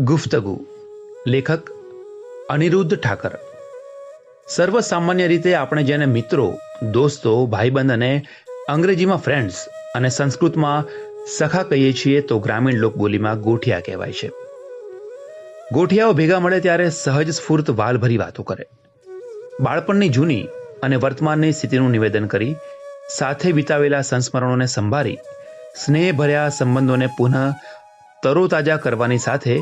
ગુફ્તગુ, લેખક અનિરુદ્ધ ઠાકર. સર્વસામાન્ય રીતે આપણે જેને મિત્રો, દોસ્તો, ભાઈબંધ અને અંગ્રેજીમાં ફ્રેન્ડ્સ અને સંસ્કૃતમાં સખા કહીએ છીએ તો ગ્રામીણ લોકબોલીમાં ગોઠિયા કહેવાય છે. ગોઠિયાઓ ભેગા મળે ત્યારે સહજ સ્ફૂર્ત વાલભરી વાતો કરે. બાળપણની જૂની અને વર્તમાનની સ્થિતિનું નિવેદન કરી, સાથે વિતાવેલા સંસ્મરણોને સંભાળી, સ્નેહભર્યા સંબંધોને પુનઃ તરોતાજા કરવાની સાથે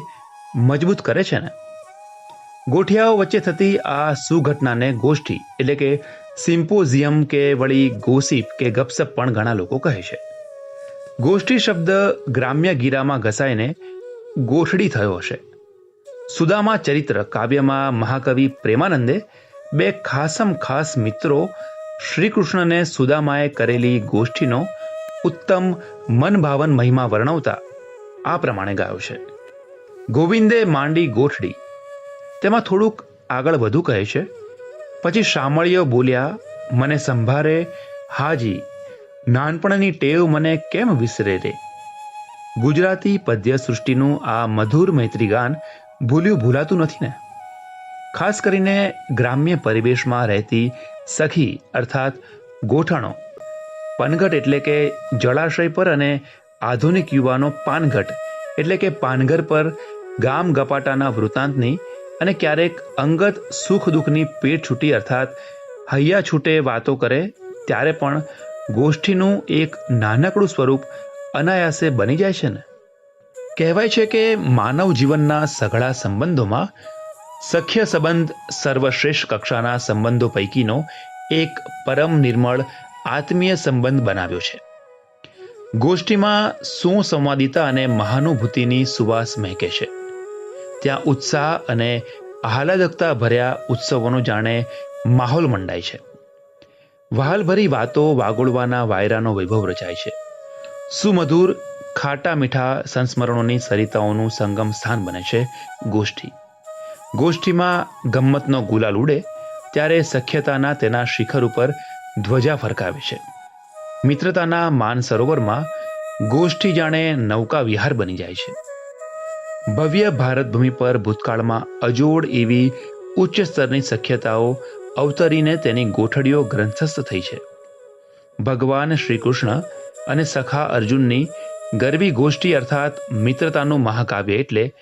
મજબૂત કરે છે ને? ગોઠિયાઓ વચ્ચે થતી આ સુઘટનાને ગોષ્ઠી, એટલે કે સિમ્પોઝિયમ કે વળી ગોસિપ કે ગપસપ પણ ઘણા લોકો કહે છે. ગોષ્ઠી શબ્દ ગ્રામ્ય ગીરામાં ઘસાઈને ગોઠડી થયો હશે. સુદામા ચરિત્ર કાવ્યમાં મહાકવિ પ્રેમાનંદે બે ખાસમ ખાસ મિત્રો શ્રીકૃષ્ણને સુદામાએ કરેલી ગોષ્ઠીનો ઉત્તમ મનભાવન મહિમા વર્ણવતા આ પ્રમાણે ગાયો છે. ગોવિંદે માંડી ગોઠડી. તેમાં થોડુંક આગળ વધુ કહે છે. પછી શામળીઓ બોલ્યા, મને સંભારે, હાજી, નાનપણની ટેવ મને કેમ વિસરે રે? ગુજરાતી પદ્ય સૃષ્ટિનું આ મધુર મૈત્રી ગાન ભૂલ્યું ભૂલાતું નથી ને? ખાસ કરીને ગ્રામ્ય પરિવેશમાં રહેતી સખી, અર્થાત ગોઠણો, પનઘટ એટલે કે જળાશય પર અને આધુનિક યુવાનો પાનઘટ એટલે કે પાનઘર પર ગામ ગપાટાના વૃતાંતની અને ક્યારેક અંગત સુખ દુઃખની પેટ છૂટી અર્થાત હૈયા છૂટે વાતો કરે, ત્યારે પણ ગોષ્ઠીનું એક નાનકડું સ્વરૂપ અનાયાસે બની જાય છે ને? કહેવાય છે કે માનવ જીવનના સઘળા સંબંધોમાં સખ્ય સંબંધ સર્વશ્રેષ્ઠ કક્ષાના સંબંધો પૈકીનો એક પરમ નિર્મળ આત્મીય સંબંધ બનાવ્યો છે. ગોષ્ઠીમાં સુસંવાદિતા અને મહાનુભૂતિની સુવાસ મહેકે છે? ત્યાં ઉત્સાહ અને આહલાદકતા ભર્યા ઉત્સવોનો જાણે માહોલ મંડાય છે. વહાલભરી વાતો વાગોળવાના વાયરાનો વૈભવ રચાય છે. સુમધુર, ખાટા મીઠા સંસ્મરણોની સરિતાઓનું સંગમ સ્થાન બને છે ગોષ્ઠી. ગોષ્ઠીમાં ગમ્મતનો ગુલાલ ઉડે, ત્યારે સખ્યતાના તેના શિખર ઉપર ધ્વજા ફરકાવે છે. મિત્રતાના માન સરોવરમાં ગોષ્ઠી જાણે નૌકા વિહાર બની જાય છે. ભવ્ય ભારત ભૂમિ પર ભૂતકાળમાં અજોડ એવી ઉચ્ચ સ્તરની સખ્યતાઓ અવતરીને તેની ગોઠડીઓ ગ્રંથસ્થ થઈ છે. ભગવાન શ્રી કૃષ્ણ અને સખા અર્જુનની ગરબી ગોષ્ઠી અર્થાત મિત્રતાનું મહાકાવ્ય એટલે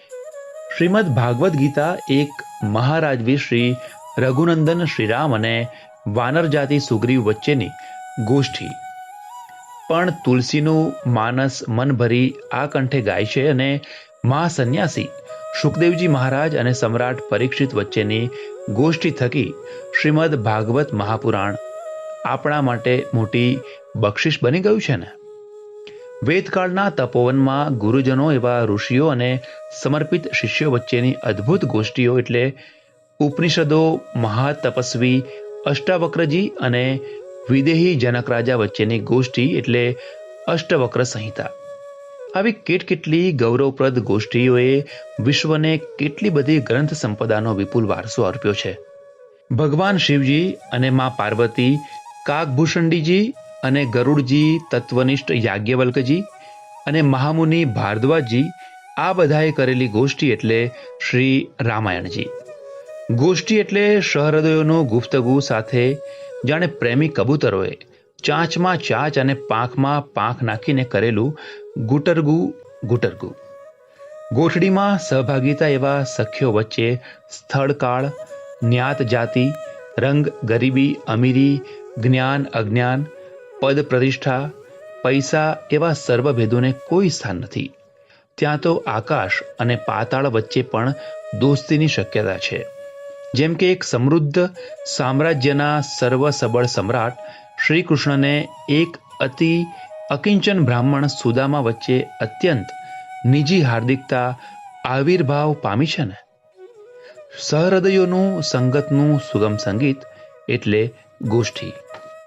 શ્રીમદ ભાગવદ્ ગીતા એક મહારાજવી શ્રી રઘુનંદન શ્રીરામ અને વાનર જાતિ સુગ્રીવ વચ્ચેની ગોષ્ઠી. પણ તુલસીનું માનસ મન ભરી આ કંઠે ગાય છે અને મહાસન્યાસી સુખદેવજી મહારાજ અને સમ્રાટ પરીક્ષિત વચ્ચેની ગોષ્ઠી થકી શ્રીમદ ભાગવત મહાપુરાણ આપણા માટે મોટી બક્ષિસ બની ગયું છે ને? વેદકાળના તપોવનમાં ગુરુજનો એવા ઋષિઓ અને સમર્પિત શિષ્યો વચ્ચેની અદ્ભુત ગોષ્ઠીઓ એટલે ઉપનિષદો, મહાતપસ્વી, અષ્ટાવક્રજી અને વિદેહી જનક રાજા વચ્ચેની ગોષ્ઠી એટલે અષ્ટવક્ર સંહિતા. આવી કેટકેટલી ગૌરવપ્રદ ગોષ્ઠીઓએ વિશ્વને કેટલી બધી ગ્રંથ સંપદાનો વિપુલ વારસો અર્પ્યો છે. ભગવાન શિવજી અને મા પાર્વતી કાકભૂષણજીજી અને ગરુડજી, તત્વનિષ્ઠ યાજ્ઞવલ્કજી અને મહામુનિ ભારદ્વાજજી આ બધાએ કરેલી ગોષ્ઠી એટલે શ્રી રામાયણજી. ગોષ્ઠી એટલે સહૃદયોનો ગુફ્તગુ સાથે જાણે પ્રેમી કબૂતરોએ ચાંચમાં ચાંચ અને પાંખમાં પાંખ નાખીને કરેલું ગુટરગુ ગુટરગુ. ગોઠડીમાં સહભાગીતા એવા સખ્યો વચ્ચે સ્થળકાળ, જ્ઞાત જાતિ, રંગ ગરીબી, અમીરી, જ્ઞાન અજ્ઞાન, પદ પ્રતિષ્ઠા, પૈસા એવા સર્વભેદોને કોઈ સ્થાન નથી. ત્યાં તો આકાશ અને પાતાળ વચ્ચે પણ દોસ્તીની શક્યતા છે. જેમ કે એક સમૃદ્ધ સામ્રાજ્યના સર્વ સબળ સમ્રાટ શ્રી કૃષ્ણને એક અતિ અકિંચન બ્રાહ્મણ સુદામા વચ્ચે અત્યંત નિજી હાર્દિકતા આવિર્ભાવ પામી છે ને? સહૃદયોનું સંગતનું સુગમ સંગીત એટલે ગોષ્ઠી.